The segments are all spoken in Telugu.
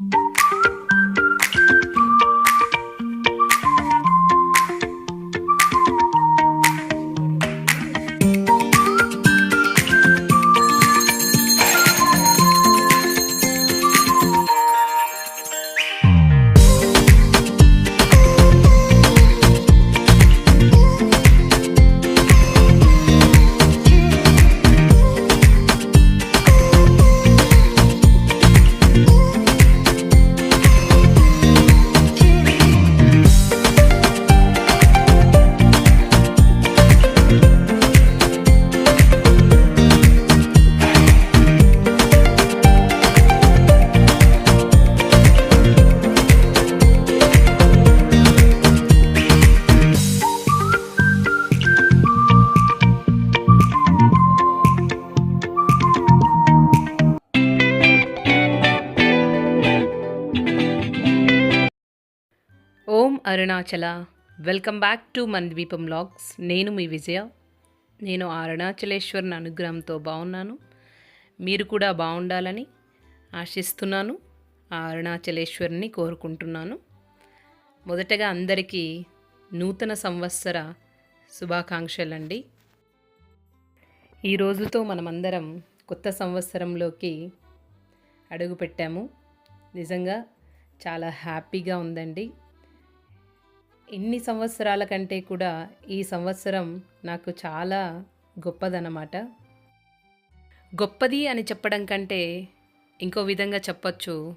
Om Arunachala. Welcome back to మన ద్వీపం లాగ్స్ నేను మీ విజయ. నేను ఆ అరుణాచలేశ్వరుని అనుగ్రహంతో బాగున్నాను. మీరు కూడా బాగుండాలని ఆశిస్తున్నాను. ఆ అరుణాచలేశ్వరుని కోరుకుంటున్నాను. మొదటగా అందరికీ నూతన సంవత్సర శుభాకాంక్షలండి. ఈ రోజుతో మనమందరం కొత్త సంవత్సరంలోకి అడుగుపెట్టాము. నిజంగా చాలా హ్యాపీగా ఉందండి. ఇన్ని సంవత్సరాల కంటే కూడా ఈ సంవత్సరం నాకు చాలా గొప్పదన్నమాట. గొప్పది అని చెప్పడం కంటే ఇంకో విధంగా చెప్పచ్చు.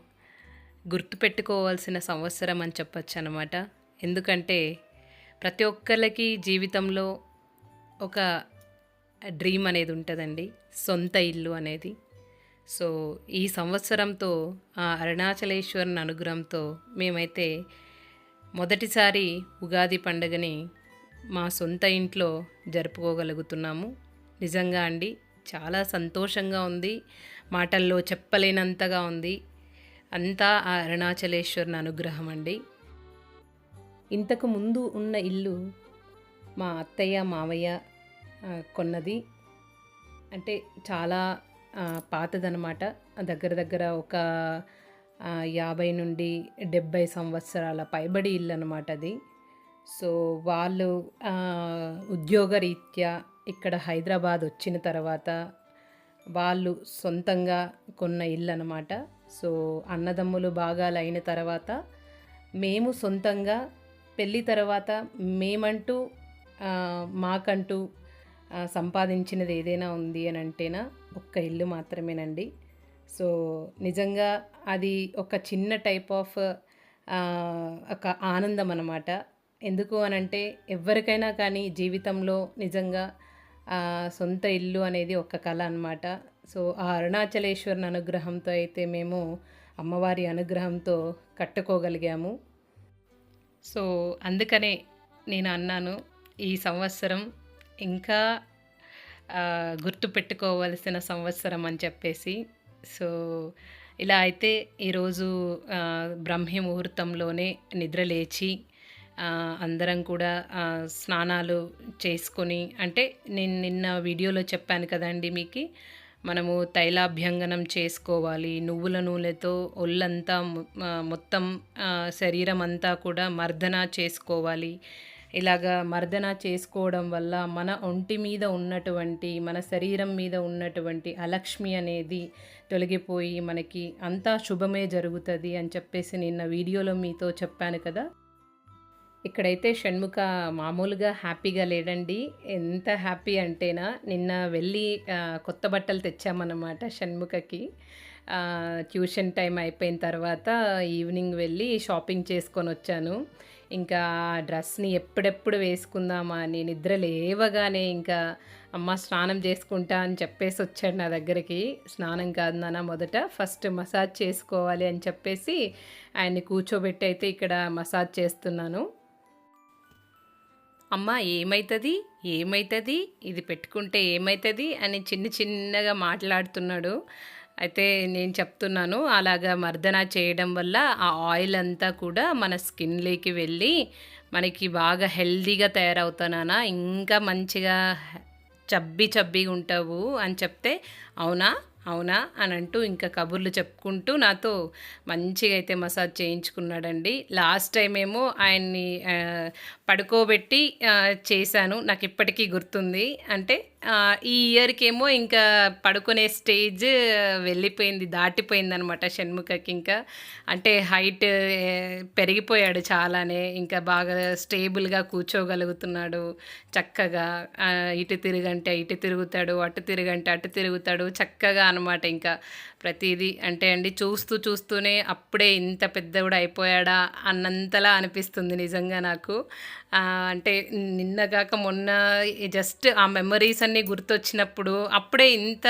గుర్తుపెట్టుకోవాల్సిన సంవత్సరం అని చెప్పచ్చు అనమాట ఎందుకంటే ప్రతి ఒక్కరికి జీవితంలో ఒక డ్రీమ్ అనేది ఉంటుందండి. సొంత ఇల్లు అనేది. సో ఈ సంవత్సరంతో ఆ అరుణాచలేశ్వరుని అనుగ్రహంతో మేమైతే మొదటిసారి ఉగాది పండుగని మా సొంత ఇంట్లో జరుపుకోగలుగుతున్నాము. నిజంగా అండి చాలా సంతోషంగా ఉంది. మాటల్లో చెప్పలేనంతగా ఉంది. అంతా ఆ అరుణాచలేశ్వరుని అనుగ్రహం అండి. ఇంతకు ముందు ఉన్న ఇల్లు మా అత్తయ్య మావయ్య కొన్నది. అంటే చాలా పాతదనమాట. దగ్గర దగ్గర ఒక యాభై నుండి డెబ్భై సంవత్సరాల పైబడి ఇల్లు అనమాట అది. సో వాళ్ళు ఉద్యోగరీత్యా ఇక్కడ హైదరాబాద్ వచ్చిన తర్వాత వాళ్ళు సొంతంగా కొన్న ఇల్లు అనమాట సో అన్నదమ్ములు భాగాలు అయిన తర్వాత మేము సొంతంగా పెళ్ళి తర్వాత మేమంటూ మాకంటూ సంపాదించినది ఏదైనా ఉంది అని అంటేనా ఒక్క ఇల్లు మాత్రమేనండి. సో నిజంగా అది ఒక చిన్న టైప్ ఆఫ్ ఒక ఆనందం అనమాట ఎందుకు అనంటే ఎవరికైనా కానీ జీవితంలో నిజంగా సొంత ఇల్లు అనేది ఒక కళ అనమాట సో ఆ అరుణాచలేశ్వరుని అనుగ్రహంతో అయితే మేము అమ్మవారి అనుగ్రహంతో కట్టుకోగలిగాము. సో అందుకనే నేను అన్నాను ఈ సంవత్సరం ఇంకా గుర్తు పెట్టుకోవలసిన సంవత్సరం అని చెప్పేసి. సో ఇలా అయితే ఈరోజు ఆ, బ్రహ్మ ముహూర్తంలోనే నిద్ర లేచి అందరం కూడా స్నానాలు చేసుకొని అంటే నేను నిన్న వీడియోలో చెప్పాను కదండి మీకు మనము తైలాభ్యంగనం చేసుకోవాలి. నువ్వుల నూనెతో ఒళ్ళంతా మొత్తం శరీరం అంతా కూడా మర్దన చేసుకోవాలి. ఇలాగా మర్దన చేసుకోవడం వల్ల మన ఒంటి మీద ఉన్నటువంటి మన శరీరం మీద ఉన్నటువంటి అలక్ష్మి అనేది తొలగిపోయి మనకి అంతా శుభమే జరుగుతుంది అని చెప్పేసి నిన్న వీడియోలో మీతో చెప్పాను కదా. ఇక్కడైతే షణ్ముఖ మామూలుగా హ్యాపీగా లేడండి. ఎంత హ్యాపీ అంటేనా నిన్న వెళ్ళి కొత్త బట్టలు తెచ్చామన్నమాట షణ్ముఖకి. ట్యూషన్ టైం అయిపోయిన తర్వాత ఈవినింగ్ వెళ్ళి షాపింగ్ చేసుకొని వచ్చాను. ఇంకా డ్రెస్ని ఎప్పుడెప్పుడు వేసుకుందామా అని నిద్ర లేవగానే ఇంకా అమ్మ స్నానం చేసుకుంటా అని చెప్పేసి వచ్చాడు నా దగ్గరికి. స్నానం కాదు నాన్న మొదట ఫస్ట్ మసాజ్ చేసుకోవాలి అని చెప్పేసి ఆయన్ని కూర్చోబెట్టి అయితే ఇక్కడ మసాజ్ చేస్తున్నాను. అమ్మ ఏమవుతుంది ఏమవుతుంది ఇది పెట్టుకుంటే ఏమవుతుంది అని చిన్న చిన్నగా మాట్లాడుతున్నాడు. అయితే నేను చెప్తున్నాను అలాగా మర్దన చేయడం వల్ల ఆ ఆయిల్ అంతా కూడా మన స్కిన్లోకి వెళ్ళి మనకి బాగా హెల్దీగా తయారవుతానా ఇంకా మంచిగా చబ్బి చబ్బిగా ఉంటావు అని చెప్తే అవునా అవునా అని అంటూ ఇంకా కబుర్లు చెప్పుకుంటూ నాతో మంచిగా అయితే మసాజ్ చేయించుకున్నాడండి. లాస్ట్ టైం ఏమో ఆయన్ని పడుకోబెట్టి చేశాను. నాకు ఇప్పటికీ గుర్తుంది. అంటే ఈ ఇయర్కి ఏమో ఇంకా పడుకునే స్టేజ్ వెళ్ళిపోయింది దాటిపోయింది అనమాట షణ్ముఖకి ఇంకా. అంటే హైట్ పెరిగిపోయాడు చాలానే. ఇంకా బాగా స్టేబుల్గా కూర్చోగలుగుతున్నాడు చక్కగా. ఇటు తిరిగంటే ఇటు తిరుగుతాడు అటు తిరిగంటే అటు తిరుగుతాడు చక్కగా అనమాట ఇంకా. ప్రతిదీ అంటే అండి చూస్తూ చూస్తూనే అప్పుడే ఇంత పెద్దవిడ అయిపోయాడా అన్నంతలా అనిపిస్తుంది నిజంగా నాకు. అంటే నిన్నగాక మొన్న జస్ట్ ఆ మెమరీస్ అన్నీ గుర్తొచ్చినప్పుడు అప్పుడే ఇంత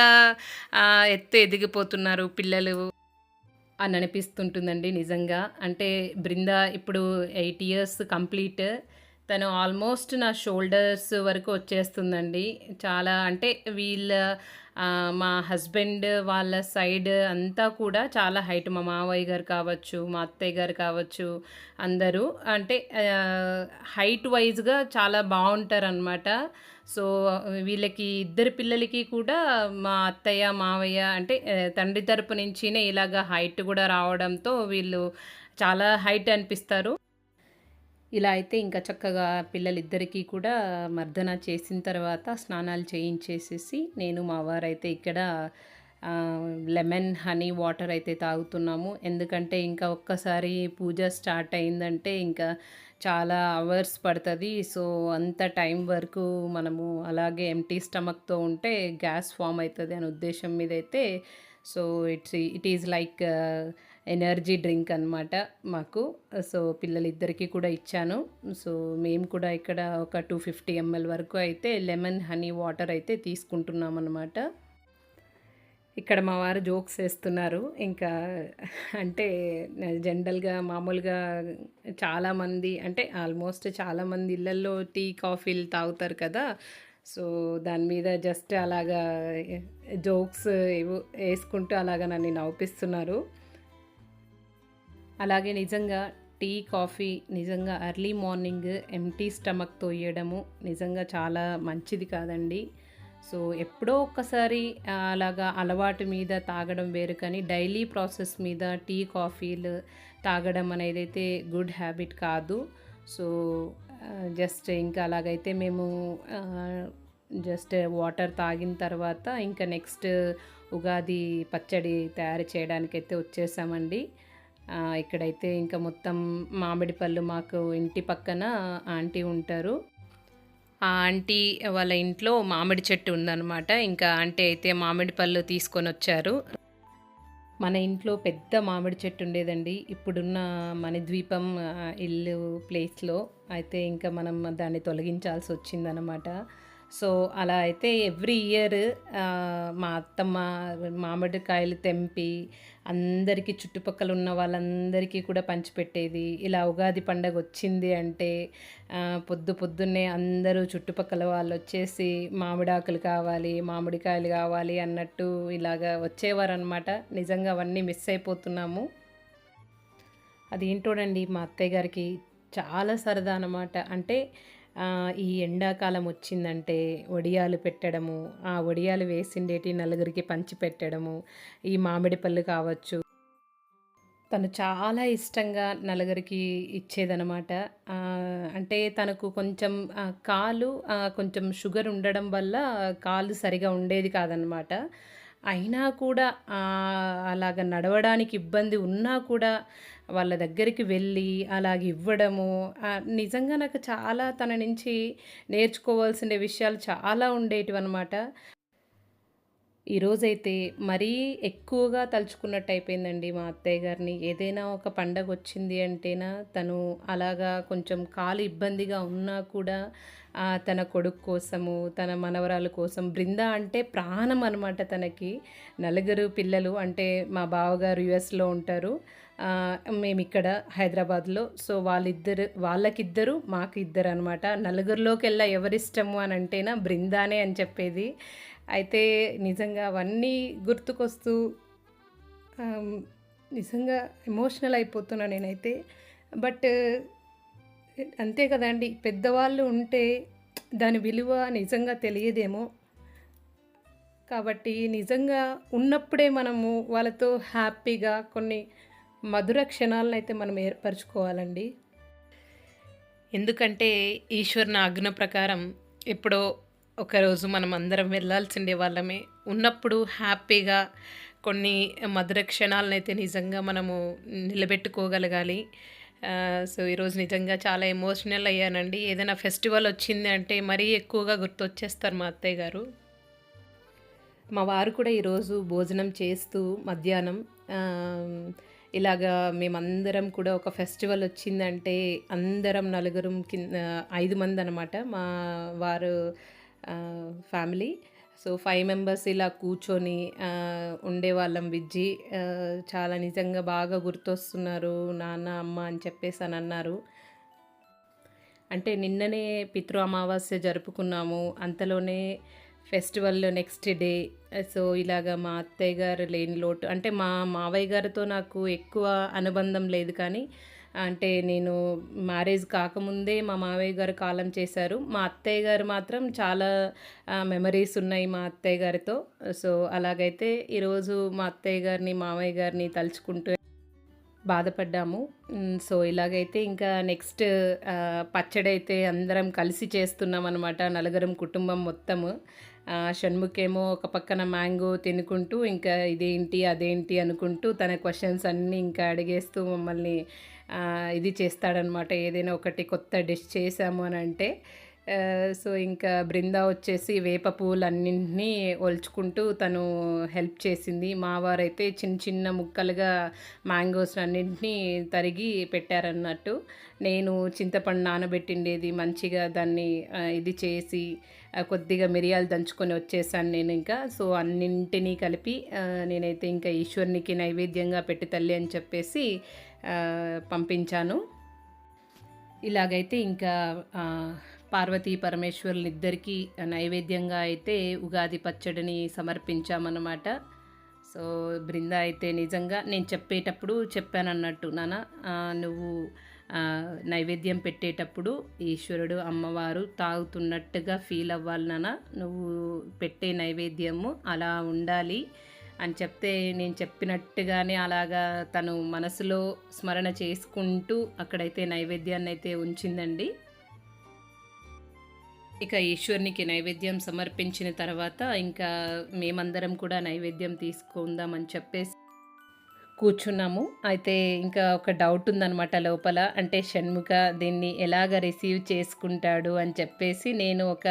ఎత్తు ఎదిగిపోతున్నారు పిల్లలు అని అనిపిస్తుంటుందండి నిజంగా. అంటే బృంద ఇప్పుడు ఎయిట్ ఇయర్స్ కంప్లీట్ తను ఆల్మోస్ట్ నా షోల్డర్స్ వరకు వచ్చేస్తుందండి. చాలా అంటే వీళ్ళ మా హస్బెండ్ వాళ్ళ సైడ్ అంతా కూడా చాలా హైట్ మా మావయ్య గారు కావచ్చు మా అత్తయ్య గారు కావచ్చు అందరూ అంటే హైట్ వైజ్గా చాలా బాగుంటారు అనమాట సో వీళ్ళకి ఇద్దరు పిల్లలకి కూడా మా అత్తయ్య మావయ్య అంటే తండ్రి తరపు నుంచినే ఇలాగ హైట్ కూడా రావడంతో వీళ్ళు చాలా హైట్ అనిపిస్తారు. ఇలా అయితే ఇంకా చక్కగా పిల్లలిద్దరికీ కూడా మర్దన చేసిన తర్వాత స్నానాలు చేయించేసేసి నేను మా వారైతే ఇక్కడ లెమన్ హనీ వాటర్ అయితే తాగుతున్నాము. ఎందుకంటే ఇంకా ఒక్కసారి పూజ స్టార్ట్ అయిందంటే ఇంకా చాలా అవర్స్ పడుతుంది. సో అంత టైం వరకు మనము అలాగే ఎంటీ స్టమక్తో ఉంటే గ్యాస్ ఫామ్ అవుతుంది అనే ఉద్దేశం మీద అయితే so it's it is like energy drink అనమాట మాకు. సో పిల్లలిద్దరికీ కూడా ఇచ్చాను. సో మేము కూడా ఇక్కడ ఒక టూ ఫిఫ్టీ ఎంఎల్ వరకు అయితే లెమన్ హనీ వాటర్ అయితే తీసుకుంటున్నాం అనమాట ఇక్కడ మా వారు జోక్స్ వేస్తున్నారు. ఇంకా అంటే జనరల్గా మామూలుగా చాలామంది అంటే ఆల్మోస్ట్ చాలామంది ఇళ్ళల్లో టీ కాఫీలు తాగుతారు కదా. సో దాని మీద జస్ట్ అలాగా జోక్స్ ఏవో వేసుకుంటూ అలాగా నన్ను నవ్విస్తున్నారు అలాగే నిజంగా టీ కాఫీ నిజంగా ఎర్లీ మార్నింగ్ ఎంటీ స్టమక్తో ఇవ్వడము నిజంగా చాలా మంచిది కాదండి. సో ఎప్పుడో ఒక్కసారి అలాగా అలవాటు మీద తాగడం వేరు కానీ డైలీ ప్రాసెస్ మీద టీ కాఫీలు తాగడం అనేది అయితే గుడ్ హ్యాబిట్ కాదు. సో జస్ట్ ఇంకా అలాగైతే మేము జస్ట్ వాటర్ తాగిన తర్వాత ఇంకా నెక్స్ట్ ఉగాది పచ్చడి తయారు చేయడానికైతే వచ్చేసామండి. ఇక్కడైతే ఇంకా మొత్తం మామిడి పళ్ళు మాకు ఇంటి పక్కన ఆంటీ ఉంటారు. ఆ ఆంటీ వాళ్ళ ఇంట్లో మామిడి చెట్టు ఉందన్నమాట. ఇంకా ఆంటీ అయితే మామిడి పళ్ళు తీసుకొని వచ్చారు. మన ఇంట్లో పెద్ద మామిడి చెట్టు ఉండేదండి. ఇప్పుడున్న మణిద్వీపం ద్వీపం ఇల్లు ప్లేస్లో అయితే ఇంకా మనం దాన్ని తొలగించాల్సి వచ్చిందనమాట సో అలా అయితే ఎవ్రీ ఇయర్ మా అత్తమ్మ మామిడికాయలు తెంపి అందరికీ చుట్టుపక్కల ఉన్న వాళ్ళందరికీ కూడా పంచిపెట్టేది. ఇలా ఉగాది పండగ వచ్చింది అంటే పొద్దు పొద్దున్నే అందరూ చుట్టుపక్కల వాళ్ళు వచ్చేసి మామిడాకులు కావాలి మామిడికాయలు కావాలి అన్నట్టు ఇలాగా వచ్చేవారనమాట నిజంగా అవన్నీ మిస్ అయిపోతున్నాము. అదేంటోనండి మా అత్తయ్య గారికి చాలా సరదా అనమాట అంటే ఈ ఎండాకాలం వచ్చిందంటే వడియాలు పెట్టడము ఆ వడియాలు వేసిండేటి నలుగురికి పంచి పెట్టడము ఈ మామిడి పళ్ళు కావచ్చు. తను చాలా ఇష్టంగా నలుగురికి ఇచ్చేదనమాట అంటే తనకు కొంచెం కాలు కొంచెం షుగర్ ఉండడం వల్ల కాలు సరిగా ఉండేది కాదనమాట అయినా కూడా అలాగ నడవడానికి ఇబ్బంది ఉన్నా కూడా వాళ్ళ దగ్గరికి వెళ్ళి అలాగ ఇవ్వడము నిజంగా నాకు చాలా తన నుంచి నేర్చుకోవాల్సిన విషయాలు చాలా ఉండేటివి అనమాట ఈరోజైతే మరీ ఎక్కువగా తలుచుకున్నట్టు అయిపోయిందండి మా అత్తయ్య గారిని. ఏదైనా ఒక పండగ వచ్చింది అంటేనా తను అలాగా కొంచెం కాలు ఇబ్బందిగా ఉన్నా కూడా తన కొడుకు కోసము తన మనవరాల కోసం. బృంద అంటే ప్రాణం అనమాట తనకి. నలుగురు పిల్లలు అంటే మా బావగారు యుఎస్లో ఉంటారు. మేము ఇక్కడ హైదరాబాద్లో. సో వాళ్ళిద్దరు వాళ్ళకిద్దరు మాకు ఇద్దరు అనమాట నలుగురిలోకెల్లా ఎవరిష్టము అని అంటేనా బృందానే అని చెప్పేది. అయితే నిజంగా అవన్నీ గుర్తుకొస్తూ నిజంగా ఎమోషనల్ అయిపోతున్నా నేనైతే. బట్ అంతే కదండి. పెద్దవాళ్ళు ఉంటే దాని విలువ నిజంగా తెలియదేమో. కాబట్టి నిజంగా ఉన్నప్పుడే మనము వాళ్ళతో హ్యాపీగా కొన్ని మధుర క్షణాలను అయితే మనం ఏర్పరచుకోవాలండి. ఎందుకంటే ఈశ్వరుని ఆజ్ఞ ప్రకారం ఎప్పుడో ఒకరోజు మనం అందరం వెళ్ళాల్సిండే వాళ్ళమే. ఉన్నప్పుడు హ్యాపీగా కొన్ని మధుర క్షణాలను అయితే నిజంగా మనము నిలబెట్టుకోగలగాలి. సో ఈరోజు నిజంగా చాలా ఎమోషనల్ అయ్యానండి. ఏదైనా ఫెస్టివల్ వచ్చింది అంటే మరీ ఎక్కువగా గుర్తొచ్చేస్తారు మా అత్తయ్య గారు. మా వారు కూడా ఈరోజు భోజనం చేస్తూ మధ్యాహ్నం ఇలాగా మేమందరం కూడా ఒక ఫెస్టివల్ వచ్చిందంటే అందరం నలుగురం కింద ఐదు మంది అనమాట మా వారు ఫ్యామిలీ సో ఫైవ్ మెంబర్స్ ఇలా కూర్చొని ఉండేవాళ్ళం విజ్జి. చాలా నిజంగా బాగా గుర్తొస్తున్నారు నాన్న అమ్మ అని చెప్పేసి అని అన్నారు. అంటే నిన్ననే పితృ అమావాస్య జరుపుకున్నాము. అంతలోనే ఫెస్టివల్ నెక్స్ట్ డే. సో ఇలాగ మా అత్తయ్య గారు లేని లోటు అంటే మా మావయ్య గారితో నాకు ఎక్కువ అనుబంధం లేదు కానీ అంటే నేను మ్యారేజ్ కాకముందే మా మావయ్య గారు కాలం చేశారు. మా అత్తయ్య గారు మాత్రం చాలా మెమరీస్ ఉన్నాయి మా అత్తయ్య గారితో. సో అలాగైతే ఈరోజు మా అత్తయ్య గారిని మావయ్య గారిని తలుచుకుంటూ బాధపడ్డాము. సో ఇలాగైతే ఇంకా నెక్స్ట్ పచ్చడి అయితే అందరం కలిసి చేస్తున్నాం అనమాట నలుగురం కుటుంబం మొత్తము. షణ్ముఖేమో ఒక పక్కన మ్యాంగో తినుకుంటూ ఇంకా ఇదేంటి అదేంటి అనుకుంటూ తన క్వశ్చన్స్ అన్నీ ఇంకా అడిగేస్తూ మమ్మల్ని ఇది చేస్తాడనమాట. ఏదైనా ఒకటి కొత్త డిష్ చేసాము అని అంటే సో ఇంకా బృంద వచ్చేసి వేప పువ్వులన్నింటినీ ఒలుచుకుంటూ తను హెల్ప్ చేసింది. మావారైతే చిన్న చిన్న ముక్కలుగా మ్యాంగోస్ అన్నింటినీ తరిగి పెట్టారన్నట్టు. నేను చింతపండు నానబెట్టిండేది మంచిగా దాన్ని ఇది చేసి కొద్దిగా మిరియాలు దంచుకొని వచ్చేసాను నేను ఇంకా. సో అన్నింటినీ కలిపి నేనైతే ఇంకా ఈశ్వరునికి నైవేద్యంగా పెట్టి తల్లి అని చెప్పేసి పంపించాను. ఇలాగైతే ఇంకా పార్వతీ పరమేశ్వరులు ఇద్దరికీ నైవేద్యంగా అయితే ఉగాది పచ్చడిని సమర్పించామన్నమాట. సో బృంద అయితే నిజంగా నేను చెప్పేటప్పుడు చెప్పాను అన్నట్టు నాన్న నువ్వు నైవేద్యం పెట్టేటప్పుడు ఈశ్వరుడు అమ్మవారు తాగుతున్నట్టుగా ఫీల్ అవ్వాలి నాన్న. నువ్వు పెట్టే నైవేద్యము అలా ఉండాలి. అని చెప్తే నేను చెప్పినట్టుగానే అలాగా తను మనసులో స్మరణ చేసుకుంటూ అక్కడైతే నైవేద్యాన్ని అయితే ఉంచిందండి. ఇక ఈశ్వరునికి నైవేద్యం సమర్పించిన తర్వాత ఇంకా మేమందరం కూడా నైవేద్యం తీసుకుందామని చెప్పేసి కూర్చున్నాము. అయితే ఇంకా ఒక డౌట్ ఉందన్నమాట లోపల. అంటే షణ్ముఖ దీన్ని ఎలాగ రిసీవ్ చేసుకుంటాడు అని చెప్పేసి నేను ఒక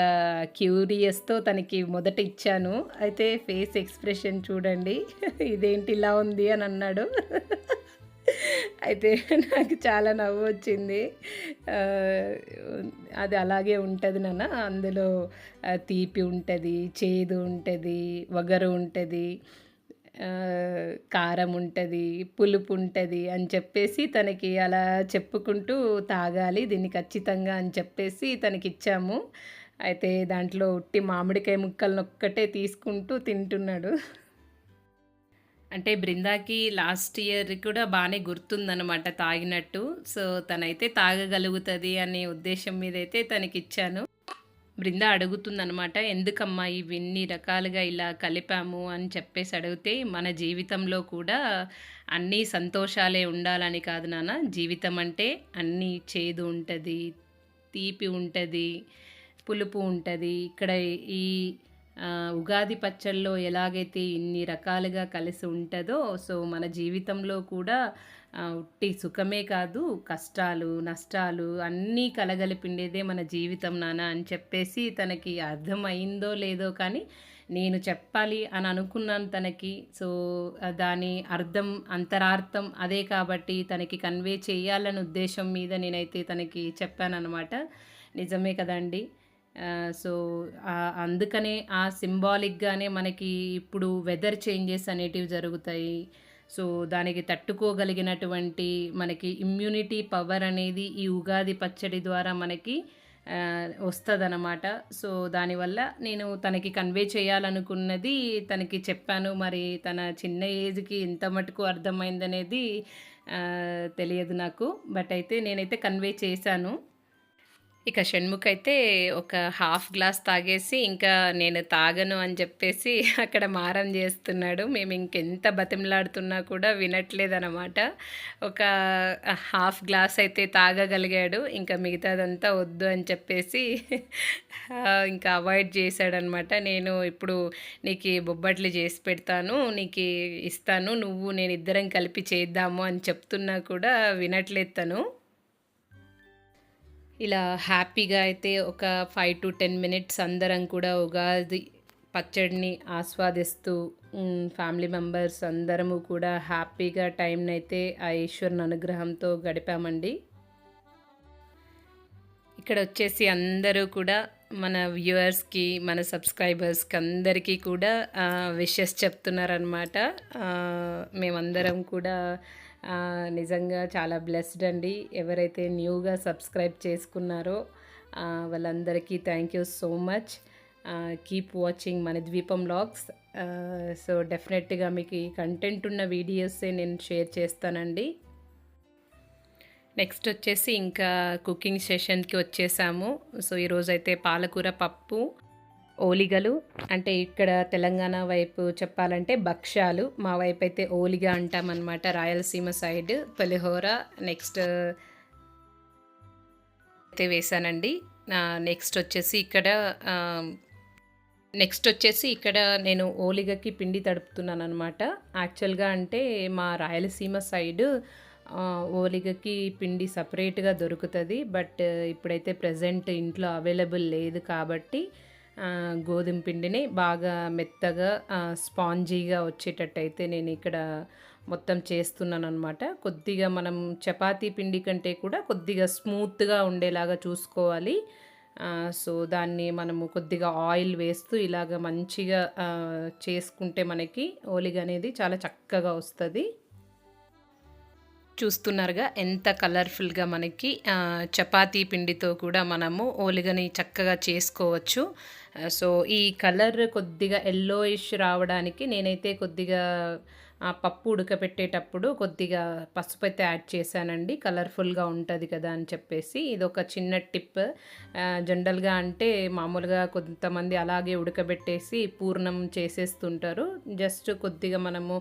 క్యూరియస్తో తనకి మొదట ఇచ్చాను. అయితే ఫేస్ ఎక్స్ప్రెషన్ చూడండి. ఇదేంటి ఇలా ఉంది అని అన్నాడు. అయితే నాకు చాలా నవ్వు వచ్చింది. అది అలాగే ఉంటుంది నాన్న. అందులో తీపి ఉంటుంది చేదు ఉంటుంది వగరు ఉంటుంది. కారం ఉంటుంది పులుపు ఉంటుంది అని చెప్పేసి తనకి అలా చెప్పుకుంటూ తాగాలి. దీన్ని ఖచ్చితంగా అని చెప్పేసి తనకి ఇచ్చాము అయితే దాంట్లో ఉట్టి మామిడికాయ ముక్కలను ఒక్కటే తీసుకుంటూ తింటున్నాడు. అంటే బృందాకి లాస్ట్ ఇయర్ కూడా బాగానే గుర్తుందనమాట తాగినట్టు. సో తనైతే తాగగలుగుతుంది అనే ఉద్దేశం మీద అయితే తనకి ఇచ్చాను బృంద అడుగుతుందనమాట ఎందుకమ్మా ఇవన్నీ రకాలుగా ఇలా కలిపాము? అని చెప్పేసి అడిగితే మన జీవితంలో కూడా అన్నీ సంతోషాలే ఉండాలని కాదు నాన్న. జీవితం అంటే అన్నీ చేదు ఉంటుంది తీపి ఉంటుంది పులుపు ఉంటుంది. ఇక్కడ ఈ ఉగాది పచ్చళ్ళలో ఎలాగైతే ఇన్ని రకాలుగా కలిసి ఉంటుందో సో మన జీవితంలో కూడా ఉట్టి సుఖమే కాదు కష్టాలు నష్టాలు అన్నీ కలగలిపిండేదే మన జీవితం నాన్న అని చెప్పేసి తనకి అర్థమైందో లేదో కానీ నేను చెప్పాలి అని అనుకున్నాను తనకి. సో దాని అర్థం అంతరార్థం అదే కాబట్టి తనకి కన్వే చేయాలనే ఉద్దేశం మీద నేనైతే తనకి చెప్పానన్నమాట. నిజమే కదండి. సో అందుకనే ఆ సింబాలిక్గానే మనకి ఇప్పుడు వెదర్ చేంజెస్ అనేటివి జరుగుతాయి. సో దానికి తట్టుకోగలిగినటువంటి మనకి ఇమ్యూనిటీ పవర్ అనేది ఈ ఉగాది పచ్చడి ద్వారా మనకి వస్తుందన్నమాట. సో దానివల్ల నేను తనకి కన్వే చేయాలనుకున్నది తనకి చెప్పాను. మరి తన చిన్న ఏజ్కి ఎంత మటుకు అర్థమైందనేది తెలియదు నాకు. బట్ అయితే నేనైతే కన్వే చేశాను. ఇక షణ్ముఖ్ అయితే ఒక హాఫ్ గ్లాస్ తాగేసి ఇంకా నేను తాగను అని చెప్పేసి అక్కడ మారం చేస్తున్నాడు. మేము ఇంకెంత బతిమలాడుతున్నా కూడా వినట్లేదనమాట ఒక హాఫ్ గ్లాస్ అయితే తాగగలిగాడు. ఇంకా మిగతాదంతా వద్దు అని చెప్పేసి ఇంకా అవాయిడ్ చేశాడనమాట నేను ఇప్పుడు నీకు బొబ్బట్లు చేసి పెడతాను నీకు ఇస్తాను నువ్వు నేను ఇద్దరం కలిపి చేద్దాము అని చెప్తున్నా కూడా వినట్లేదు తను. ఇలా హ్యాపీగా అయితే ఒక ఫైవ్ టు టెన్ మినిట్స్ అందరం కూడా ఉగాది పచ్చడిని ఆస్వాదిస్తూ ఫ్యామిలీ మెంబర్స్ అందరము కూడా హ్యాపీగా టైంని అయితే ఆ ఈశ్వరుని అనుగ్రహంతో గడిపామండి. ఇక్కడ వచ్చేసి అందరూ కూడా మన వ్యూవర్స్కి మన సబ్స్క్రైబర్స్కి అందరికీ కూడా విషెస్ చెప్తున్నారనమాట మేమందరం కూడా నిజంగా చాలా బ్లెస్డ్ అండి. ఎవరైతే న్యూగా సబ్స్క్రైబ్ చేసుకున్నారో వాళ్ళందరికీ thank you so much keep watching మన ద్వీపం లాగ్స్ సో డెఫినెట్గా మీకు ఈ కంటెంట్ ఉన్న వీడియోసే నేను షేర్ చేస్తానండి. నెక్స్ట్ వచ్చేసి ఇంకా కుకింగ్ సెషన్కి వచ్చేసాము. సో ఈరోజైతే పాలకూర పప్పు ఓలిగలు. అంటే ఇక్కడ తెలంగాణ వైపు చెప్పాలంటే భక్ష్యాలు. మా వైపు అయితే ఓలిగ అంటామన్నమాట. రాయలసీమ సైడ్ పులిహోర. నెక్స్ట్ అయితే వేసానండి. నెక్స్ట్ వచ్చేసి ఇక్కడ నెక్స్ట్ వచ్చేసి ఇక్కడ నేను ఓలిగకి పిండి తడుపుతున్నాను అనమాట యాక్చువల్గా అంటే మా రాయలసీమ సైడ్ ఓలిగకి పిండి సపరేట్గా దొరుకుతుంది. బట్ ఇప్పుడైతే ప్రజెంట్ ఇంట్లో అవైలబుల్ లేదు కాబట్టి గోధుమ పిండిని బాగా మెత్తగా స్పాంజీగా వచ్చేటట్టయితే నేను ఇక్కడ మొత్తం చేస్తున్నాను అనమాట కొద్దిగా మనం చపాతీ పిండి కంటే కూడా కొద్దిగా స్మూత్గా ఉండేలాగా చూసుకోవాలి. సో దాన్ని మనము కొద్దిగా ఆయిల్ వేస్తూ ఇలాగ మంచిగా చేసుకుంటే మనకి ఓలిగ అనేది చాలా చక్కగా వస్తుంది. చూస్తున్నారుగా ఎంత కలర్ఫుల్గా మనకి చపాతీ పిండితో కూడా మనము ఓలిగని చక్కగా చేసుకోవచ్చు. సో ఈ కలర్ కొద్దిగా ఎల్లోయిష్ రావడానికి నేనైతే కొద్దిగా ఆ పప్పు ఉడకపెట్టేటప్పుడు కొద్దిగా పసుపు అయితే యాడ్ చేశానండి. కలర్ఫుల్గా ఉంటుంది కదా అని చెప్పేసి ఇది ఒక చిన్న టిప్. జనరల్గా అంటే మామూలుగా కొంతమంది అలాగే ఉడకబెట్టేసి పూర్ణం చేసేస్తుంటారు. జస్ట్ కొద్దిగా మనము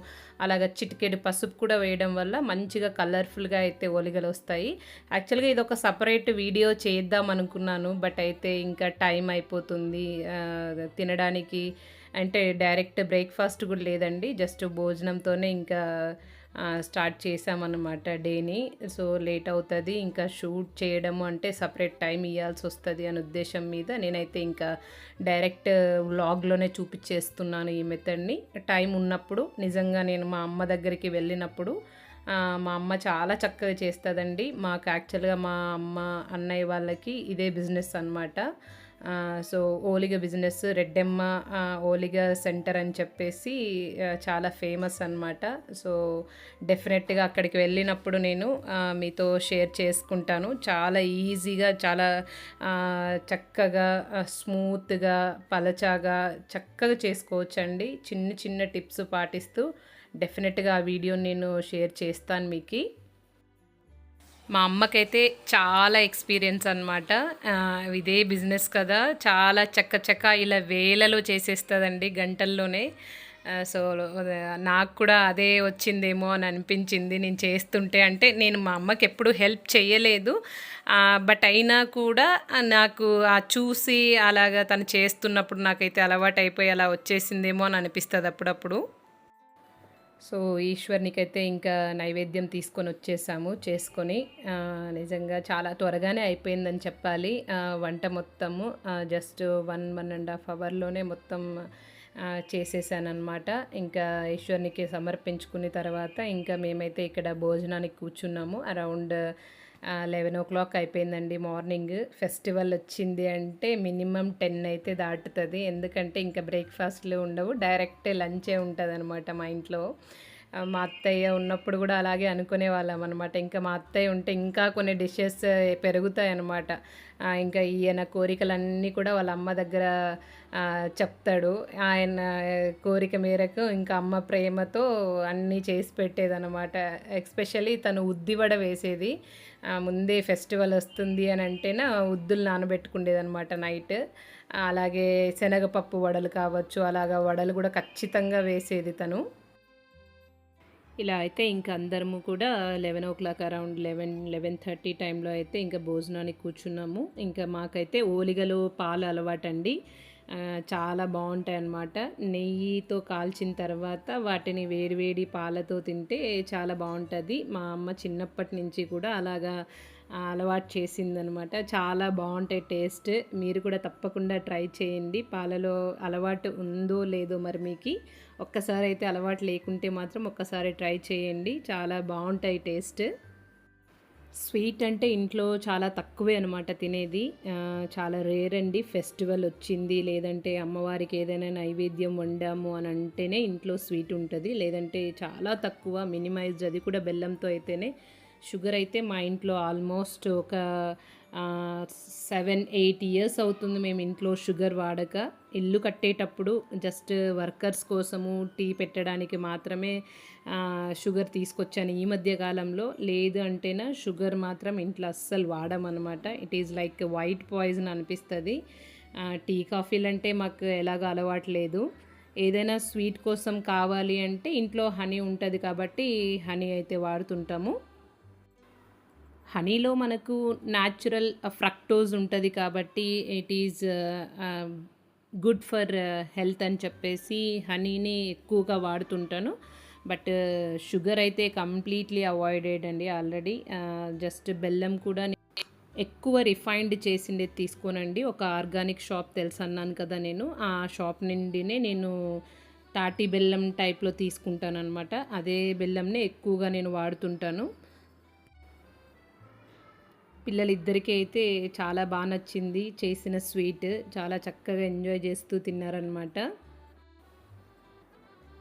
అలాగ చిటికెడు పసుపు కూడా వేయడం వల్ల మంచిగా కలర్ఫుల్గా అయితే ఒలిగలు వస్తాయి. యాక్చువల్గా ఇది ఒక సపరేట్ వీడియో చేద్దాం అనుకున్నాను బట్ అయితే ఇంకా టైం అయిపోతుంది. తినడానికి అంటే డైరెక్ట్ బ్రేక్ఫాస్ట్ కూడా లేదండి. జస్ట్ భోజనంతోనే ఇంకా స్టార్ట్ చేసామన్నమాట డేని. సో లేట్ అవుతుంది. ఇంకా షూట్ చేయడము అంటే సపరేట్ టైం ఇవ్వాల్సి వస్తుంది అనే ఉద్దేశం మీద నేనైతే ఇంకా డైరెక్ట్ వ్లాగ్లోనే చూపించేస్తున్నాను ఈ మెథడ్ని. టైం ఉన్నప్పుడు నిజంగా నేను మా అమ్మ దగ్గరికి వెళ్ళినప్పుడు మా అమ్మ చాలా చక్కగా చేస్తుందండి. మాకు యాక్చువల్గా మా అమ్మ అన్నయ్య వాళ్ళకి ఇదే బిజినెస్ అనమాట సో ఓలిగ బిజినెస్ రెడ్డెమ్మ ఓలిగ సెంటర్ అని చెప్పేసి చాలా ఫేమస్ అనమాట సో డెఫినెట్గా అక్కడికి వెళ్ళినప్పుడు నేను మీతో షేర్ చేసుకుంటాను. చాలా ఈజీగా చాలా చక్కగా స్మూత్గా పలచాగా చక్కగా చేసుకోవచ్చండి. చిన్న చిన్న టిప్స్ పాటిస్తూ డెఫినెట్గా ఆ వీడియో నేను షేర్ చేస్తాను మీకు. మా అమ్మకైతే చాలా ఎక్స్పీరియన్స్ అనమాట ఇదే బిజినెస్ కదా. చాలా చక్క చక్క ఇలా వేలలో చేసేస్తుందండి గంటల్లోనే. సో నాకు కూడా అదే వచ్చిందేమో అని అనిపించింది నేను చేస్తుంటే. అంటే నేను మా అమ్మకి ఎప్పుడు హెల్ప్ చేయలేదు. బట్ అయినా కూడా నాకు ఆ చూసి అలాగా తను చేస్తున్నప్పుడు నాకైతే అలవాటు అయిపోయి అలా వచ్చేసిందేమో అని అనిపిస్తుంది అప్పుడప్పుడు. సో ఈశ్వర్నికైతే ఇంకా నైవేద్యం తీసుకొని వచ్చేసాము చేసుకొని నిజంగా చాలా త్వరగానే అయిపోయిందని చెప్పాలి. వంట మొత్తము just one one and half అవర్లోనే మొత్తం చేసేసానమాట ఇంకా ఈశ్వర్నికి సమర్పించుకున్న తర్వాత ఇంకా మేమైతే ఇక్కడ భోజనానికి కూర్చున్నాము. అరౌండ్ లెవెన్ ఓ క్లాక్ అయిపోయిందండి మార్నింగ్ ఫెస్టివల్ వచ్చింది అంటే మినిమం టెన్ అయితే దాటుతుంది. ఎందుకంటే ఇంకా బ్రేక్ఫాస్ట్లు ఉండవు. డైరెక్ట్ లంచే ఉంటుంది అనమాట మా ఇంట్లో. మా అత్తయ్య ఉన్నప్పుడు కూడా అలాగే అనుకునే వాళ్ళం అనమాట ఇంకా మా అత్తయ్య ఉంటే ఇంకా కొన్ని డిషెస్ పెరుగుతాయి అనమాట ఇంకా ఈయన కోరికలన్నీ కూడా వాళ్ళ అమ్మ దగ్గర చెప్తాడు. ఆయన కోరిక మేరకు ఇంకా అమ్మ ప్రేమతో అన్నీ చేసి పెట్టేదనమాట ఎక్స్పెషల్లీ తను ఉద్దివడ వేసేది. ముందే ఫెస్టివల్ వస్తుంది అని అంటేనే ఉద్దులు నానబెట్టుకుండేదనమాట నైట్. అలాగే శనగపప్పు వడలు కావచ్చు అలాగా వడలు కూడా ఖచ్చితంగా వేసేది తను. ఇలా అయితే ఇంకా అందరము కూడా eleven o'clock around eleven eleven thirty టైంలో అయితే ఇంకా భోజనానికి కూర్చున్నాము. ఇంకా మాకైతే ఓలిగలు పాలు అలవాటండి. చాలా బాగుంటాయి అన్నమాట నెయ్యితో కాల్చిన తర్వాత వాటిని వేడివేడి పాలతో తింటే చాలా బాగుంటుంది. మా అమ్మ చిన్నప్పటి నుంచి కూడా అలాగా అలవాటు చేసిందనమాట చాలా బాగుంటాయి టేస్ట్. మీరు కూడా తప్పకుండా ట్రై చేయండి. పాలలో అలవాటు ఉందో లేదో మరి మీకు ఒక్కసారి అయితే అలవాటు లేకుంటే మాత్రం ఒక్కసారి ట్రై చేయండి. చాలా బాగుంటాయి టేస్ట్. స్వీట్ అంటే ఇంట్లో చాలా తక్కువే అనమాట తినేది. చాలా రేర్ అండి. ఫెస్టివల్ వచ్చింది. లేదంటే అమ్మవారికి ఏదైనా నైవేద్యం వండాము అని అంటేనే ఇంట్లో స్వీట్ ఉంటుంది. లేదంటే చాలా తక్కువ మినిమైజ్ అది కూడా బెల్లంతో అయితేనే. షుగర్ అయితే మా ఇంట్లో ఆల్మోస్ట్ ఒక సెవెన్ ఎయిట్ ఇయర్స్ అవుతుంది మేము ఇంట్లో షుగర్ వాడక. ఇల్లు కట్టేటప్పుడు జస్ట్ వర్కర్స్ కోసము టీ పెట్టడానికి మాత్రమే షుగర్ తీసుకొచ్చాను ఈ మధ్య కాలంలో. లేదు అంటేనా షుగర్ మాత్రం ఇంట్లో అస్సలు వాడమన్నమాట it is like white poison అనిపిస్తుంది. టీ కాఫీలు అంటే మాకు ఎలాగ అలవాటు లేదు. ఏదైనా స్వీట్ కోసం కావాలి అంటే ఇంట్లో హనీ ఉంటుంది కాబట్టి హనీ అయితే వాడుతుంటాము. హనీలో మనకు న్యాచురల్ ఫ్రక్టోజ్ ఉంటుంది కాబట్టి it is good for health అని చెప్పేసి హనీని ఎక్కువగా వాడుతుంటాను. బట్ షుగర్ అయితే కంప్లీట్లీ అవాయిడెడ్ అండి ఆల్రెడీ. జస్ట్ బెల్లం కూడా ఎక్కువ రిఫైన్డ్ చేసిండే తీసుకోనండి. ఒక ఆర్గానిక్ షాప్ తెలుసు అన్నాను కదా నేను. ఆ షాప్ నుండినే నేను తాటి బెల్లం టైప్లో తీసుకుంటాను అనమాట అదే బెల్లంనే ఎక్కువగా నేను వాడుతుంటాను. పిల్లలిద్దరికీ అయితే చాలా బాగా నచ్చింది. చేసిన స్వీట్ చాలా చక్కగా ఎంజాయ్ చేస్తూ తిన్నారనమాట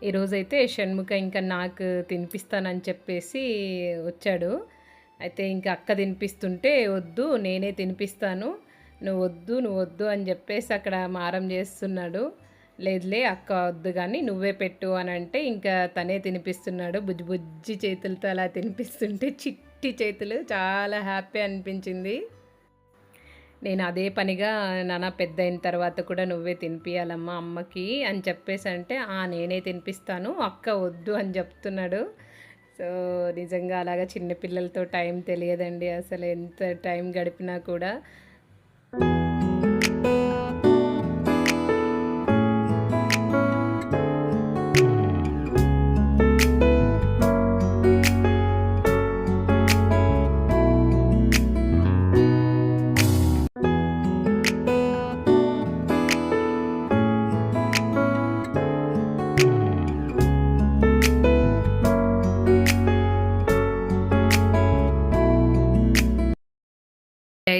ఈరోజైతే షణ్ముఖ ఇంకా నాకు తినిపిస్తానని చెప్పేసి వచ్చాడు. అయితే ఇంకా అక్క తినిపిస్తుంటే వద్దు నేనే తినిపిస్తాను. నువ్వు వద్దు నువ్వు వద్దు అని చెప్పేసి అక్కడ మారం చేస్తున్నాడు. లేదులే అక్క వద్దు కానీ నువ్వే పెట్టు అని అంటే ఇంకా తనే తినిపిస్తున్నాడు. బుజ్జి బుజ్జి చేతులతో అలా తినిపిస్తుంటే చిట్టి చేతులు చాలా హ్యాపీ అనిపించింది. నేను అదే పనిగా నాన్న పెద్ద అయిన తర్వాత కూడా నువ్వే తినిపించాలమ్మా అమ్మకి అని చెప్పేసి అంటే ఆ నేనే తినిపిస్తాను అక్క వద్దు అని చెప్తున్నాడు. సో నిజంగా అలాగా చిన్నపిల్లలతో టైం తెలియదండి. అసలు ఎంత టైం గడిపినా కూడా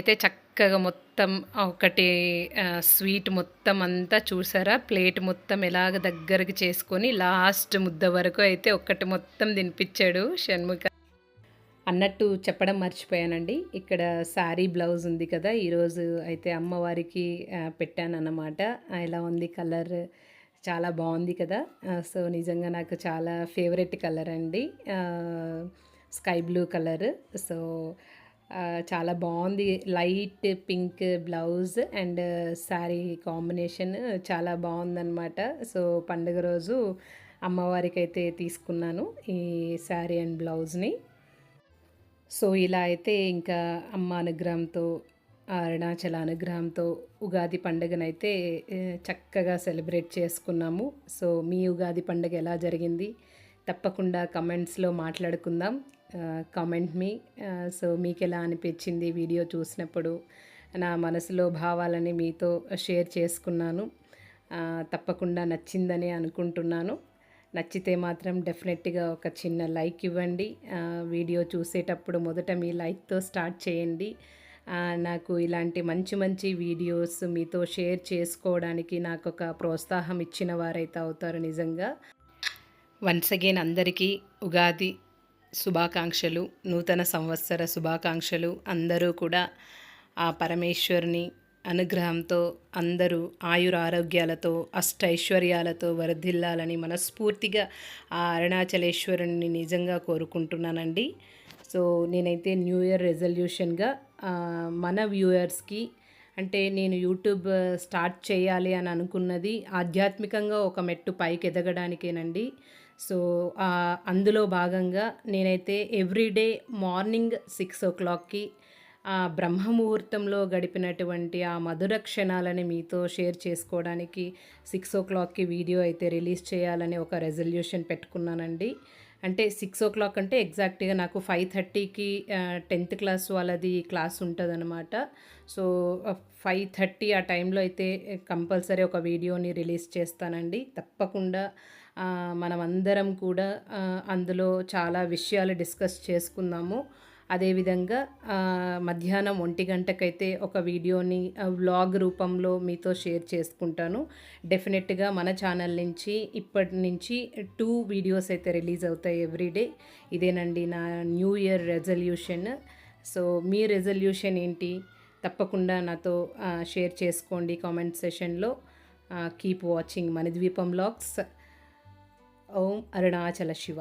అయితే చక్కగా మొత్తం ఒకటి స్వీట్ మొత్తం అంతా చూసారా? ప్లేట్ మొత్తం ఎలాగ దగ్గరికి చేసుకొని లాస్ట్ ముద్ద వరకు అయితే ఒక్కటి మొత్తం తినిపించాడు షణ్ముఖ. అన్నట్టు చెప్పడం మర్చిపోయానండి. ఇక్కడ శారీ బ్లౌజ్ ఉంది కదా ఈరోజు అయితే అమ్మవారికి పెట్టానన్నమాట. ఎలా ఉంది కలర్? చాలా బాగుంది కదా. సో నిజంగా నాకు చాలా ఫేవరెట్ కలర్ అండి. Sky blue colour. సో చాలా బాగుంది. Light pink blouse and sari combination చాలా బాగుందన్నమాట. సో పండుగ రోజు అమ్మవారికి అయితే తీసుకున్నాను ఈ శారీ అండ్ బ్లౌజ్ని. సో ఇలా అయితే ఇంకా అమ్మ అనుగ్రహంతో అరుణాచల అనుగ్రహంతో ఉగాది పండుగనైతే అయితే చక్కగా సెలబ్రేట్ చేసుకున్నాము. సో మీ ఉగాది పండుగ ఎలా జరిగింది? తప్పకుండా కమెంట్స్లో మాట్లాడుకుందాం. కామెంట్ మీ సో మీకు ఎలా అనిపించింది వీడియో చూసినప్పుడు? నా మనసులో భావాలని మీతో షేర్ చేసుకున్నాను. తప్పకుండా నచ్చిందని అనుకుంటున్నాను. నచ్చితే మాత్రం డెఫినెట్గా ఒక చిన్న లైక్ ఇవ్వండి. వీడియో చూసేటప్పుడు మొదట మీ లైక్తో స్టార్ట్ చేయండి. నాకు ఇలాంటి మంచి మంచి వీడియోస్ మీతో షేర్ చేసుకోవడానికి నాకు ఒక ప్రోత్సాహం ఇచ్చిన వారైతే అవుతారు నిజంగా. వన్స్ అగైన్ అందరికీ ఉగాది శుభాకాంక్షలు నూతన సంవత్సర శుభాకాంక్షలు అందరూ కూడా ఆ పరమేశ్వరుని అనుగ్రహంతో అందరూ ఆయుర ఆరోగ్యాలతో అష్టైశ్వర్యాలతో వరదిల్లాలని మనస్ఫూర్తిగా ఆ అరుణాచలేశ్వరుని నిజంగా కోరుకుంటున్నానండి. సో నేనైతే న్యూ ఇయర్ రెజల్యూషన్గా మన వ్యూయర్స్కి అంటే నేను యూట్యూబ్ స్టార్ట్ చేయాలి అని అనుకున్నది ఆధ్యాత్మికంగా ఒక మెట్టు పైకి ఎదగడానికేనండి సో అందులో భాగంగా నేనైతే ఎవ్రీడే మార్నింగ్ సిక్స్ ఓ క్లాక్కి ఆ బ్రహ్మముహూర్తంలో గడిపినటువంటి ఆ మధుర క్షణాలని మీతో షేర్ చేసుకోవడానికి సిక్స్ ఓ క్లాక్కి వీడియో అయితే రిలీజ్ చేయాలని ఒక రెజల్యూషన్ పెట్టుకున్నానండి. అంటే సిక్స్ ఓ క్లాక్ అంటే ఎగ్జాక్ట్గా నాకు ఫైవ్ థర్టీకి టెన్త్ క్లాస్ వాళ్ళది క్లాస్ ఉంటుందన్నమాట. సో ఫైవ్ థర్టీ ఆ టైంలో అయితే కంపల్సరీ ఒక వీడియోని రిలీజ్ చేస్తానండి. తప్పకుండా మనమందరం కూడా అందులో చాలా విషయాలు డిస్కస్ చేసుకుందాము అదేవిధంగా మధ్యాహ్నం ఒంటి గంటకైతే ఒక వీడియోని వ్లాగ్ రూపంలో మీతో షేర్ చేసుకుంటాను. డెఫినెట్గా మన ఛానల్ నుంచి ఇప్పటి నుంచి టూ వీడియోస్ అయితే రిలీజ్ అవుతాయి ఎవ్రీడే ఇదేనండి నా న్యూ ఇయర్ రెజల్యూషన్. సో మీ రెజల్యూషన్ ఏంటి? తప్పకుండా నాతో షేర్ చేసుకోండి కామెంట్ సెషన్లో. కీప్ వాచింగ్ మన ద్వీపం బ్లాగ్స్ ఓం అరుణాచల శివ